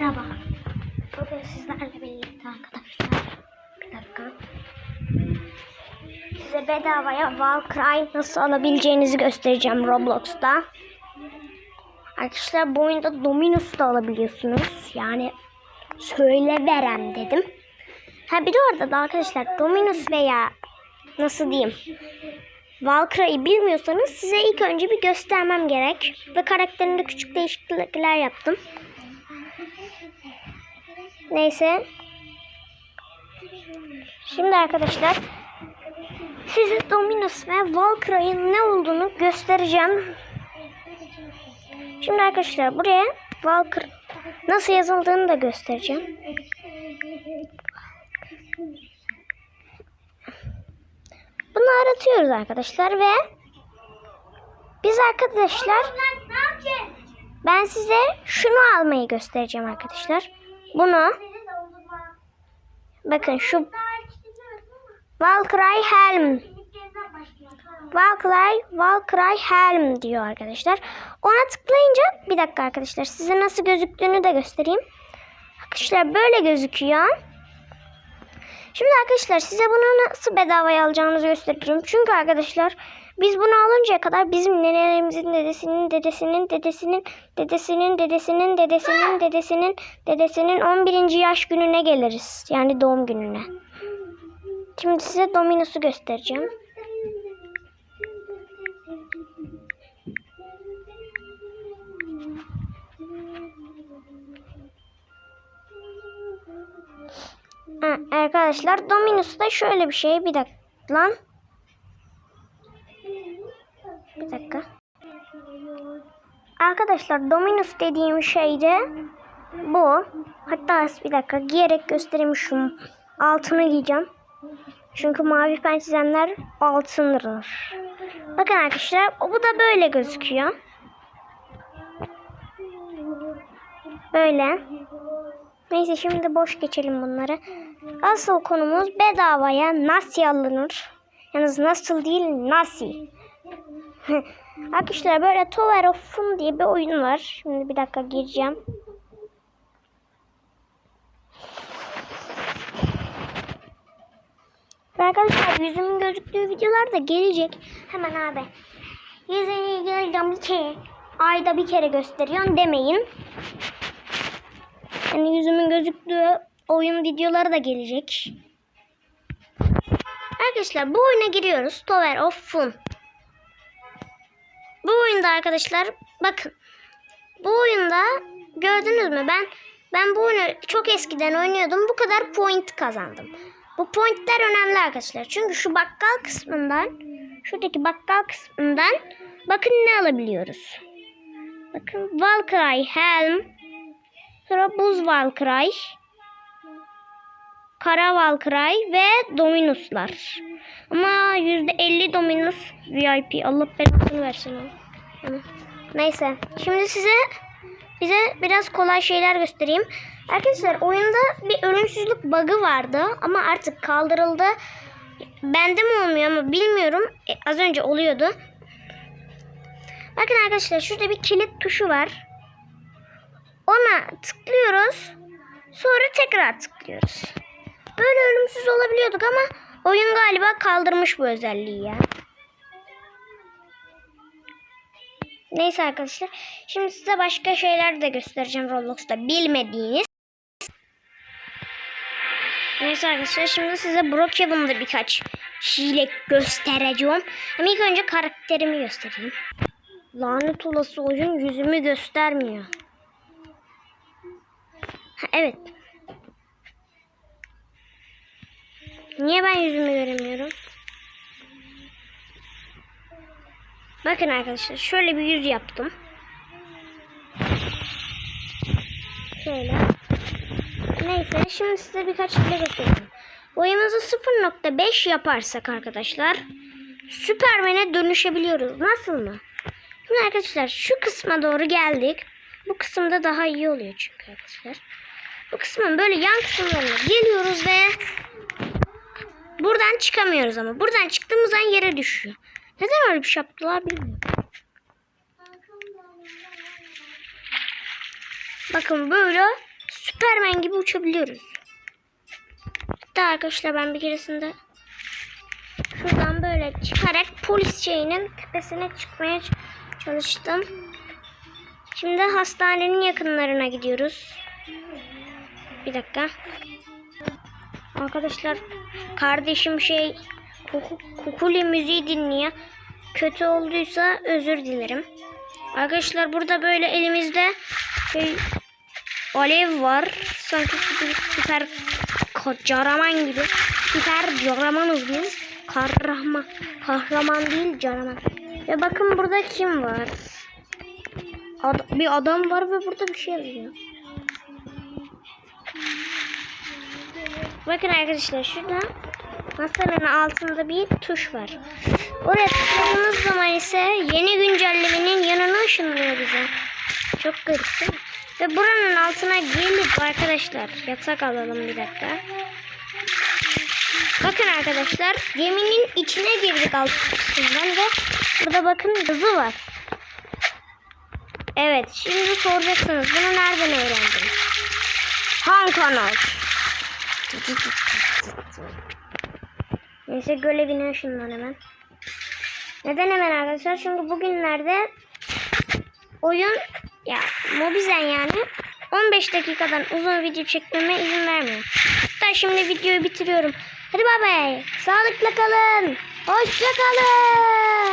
Merhaba. Bugün sizlerle birlikte arkadaşlar. Bir dakika. Size bedavaya Valkyrie nasıl alabileceğinizi göstereceğim Roblox'ta. Arkadaşlar bu oyunda Dominus da alabiliyorsunuz. Yani söyle verem dedim. Ha bir de orada da arkadaşlar Dominus veya nasıl diyeyim Valkyrie'yi bilmiyorsanız size ilk önce bir göstermem gerek. Ve karakterinde küçük değişiklikler yaptım. Neyse. Şimdi arkadaşlar size Dominus ve Valkyrie'nin ne olduğunu göstereceğim. Şimdi arkadaşlar buraya Valkyrie nasıl yazıldığını da göstereceğim. Bunu aratıyoruz arkadaşlar ve biz arkadaşlar ben size şunu almayı göstereceğim arkadaşlar. Bunu bakın şu Valkyrie Helm Valkyrie Valkyrie Helm diyor arkadaşlar. Ona tıklayınca bir dakika arkadaşlar size nasıl gözüktüğünü de göstereyim. Arkadaşlar böyle gözüküyor. Şimdi arkadaşlar size bunu nasıl bedavaya alacağınızı göstereceğim. Çünkü arkadaşlar biz bunu alıncaya kadar bizim nenelerimizin dedesinin dedesinin dedesinin dedesinin dedesinin dedesinin dedesinin dedesinin 11. yaş gününe geliriz. Yani doğum gününe. Şimdi size Dominus'u göstereceğim. Arkadaşlar Dominus'ta şöyle bir şey. Bir dakika lan. Bir dakika. Arkadaşlar Dominus dediğim şey bu. Hatta bir dakika giyerek göstereyim şu altını giyeceğim. Çünkü mavi pençezenler altındır. Bakın arkadaşlar bu da böyle gözüküyor. Böyle. Neyse şimdi boş geçelim bunları. Asıl konumuz bedavaya nasıl alınır? Yalnız nasıl değil nasıl. Arkadaşlar böyle Tower of Fun diye bir oyun var. Şimdi bir dakika gireceğim. Arkadaşlar yüzümün gözüktüğü videolar da gelecek. Hemen abi. Yüzünü göreceğim bir kere. Ayda bir kere gösteriyorsun demeyin. Yani yüzümün gözüktüğü oyun videoları da gelecek. Arkadaşlar bu oyuna giriyoruz. Tower of Fun. Bu oyunda arkadaşlar bakın. Bu oyunda gördünüz mü ben ben bu oyunu çok eskiden oynuyordum. Bu kadar point kazandım. Bu pointler önemli arkadaşlar. Çünkü şu bakkal kısmından şuradaki bakkal kısmından bakın ne alabiliyoruz. Bakın Valkyrie Helm Sonra Buz Valkyrie Kara Valkyrie ve Dominuslar. Ama %50 Dominus VIP. Allah belasını versin onu. Neyse. Şimdi size bize biraz kolay şeyler göstereyim. Arkadaşlar oyunda bir ölümsüzlük bug'ı vardı ama artık kaldırıldı. Bende mi olmuyor ama bilmiyorum. E, az önce oluyordu. Bakın arkadaşlar şurada bir kilit tuşu var. Ona tıklıyoruz. Sonra tekrar tıklıyoruz. Böyle ölümsüz olabiliyorduk ama oyun galiba kaldırmış bu özelliği ya. Neyse arkadaşlar. Şimdi size başka şeyler de göstereceğim Roblox'ta bilmediğiniz. Neyse arkadaşlar şimdi size Brookhaven'da birkaç hile göstereceğim. Ama ilk önce karakterimi göstereyim. Lanet olası oyun yüzümü göstermiyor. Ha, evet. Niye ben yüzümü göremiyorum? Bakın arkadaşlar şöyle bir yüz yaptım. Şöyle. Neyse şimdi size birkaç şey göstereyim. Boyumuzu 0.5 yaparsak arkadaşlar Süpermen'e dönüşebiliyoruz. Nasıl mı? Şimdi arkadaşlar şu kısma doğru geldik. Bu kısımda daha iyi oluyor çünkü arkadaşlar. Bu kısmın böyle yan kısımlarına geliyoruz ve buradan çıkamıyoruz ama. Buradan çıktığımız an yere düşüyor. Neden öyle bir şey yaptılar bilmiyorum. Bakın böyle Süpermen gibi uçabiliyoruz. Hatta arkadaşlar ben bir keresinde şuradan böyle çıkarak polis şeyinin tepesine çıkmaya çalıştım. Şimdi hastanenin yakınlarına gidiyoruz. Bir dakika. Arkadaşlar kardeşim şey kuku- kukuli müziği dinliyor. Kötü olduysa özür dilerim. Arkadaşlar burada böyle elimizde şey, alev var. Sanki süper kahraman gibi. Süper kahramanız biz. Kahraman. Kahraman değil canaman. Ve bakın burada kim var? Ad- bir adam var ve burada bir şey yazıyor. Bakın arkadaşlar şurada masanın altında bir tuş var. Oraya tıkladığınız zaman ise yeni güncellemenin yanına ışınlıyor bize. Çok garip değil mi? Ve buranın altına gelip arkadaşlar yatak alalım bir dakika. Bakın arkadaşlar geminin içine girdik alt kısmından ve burada bakın yazı var. Evet şimdi soracaksınız bunu nereden öğrendin? Han kanal. Neyse görevine ışınlan hemen. Neden hemen arkadaşlar? Çünkü bugünlerde oyun ya Mobizen yani 15 dakikadan uzun video çekmeme izin vermiyor. Hatta şimdi videoyu bitiriyorum. Hadi bay bay. Sağlıkla kalın. Hoşça kalın.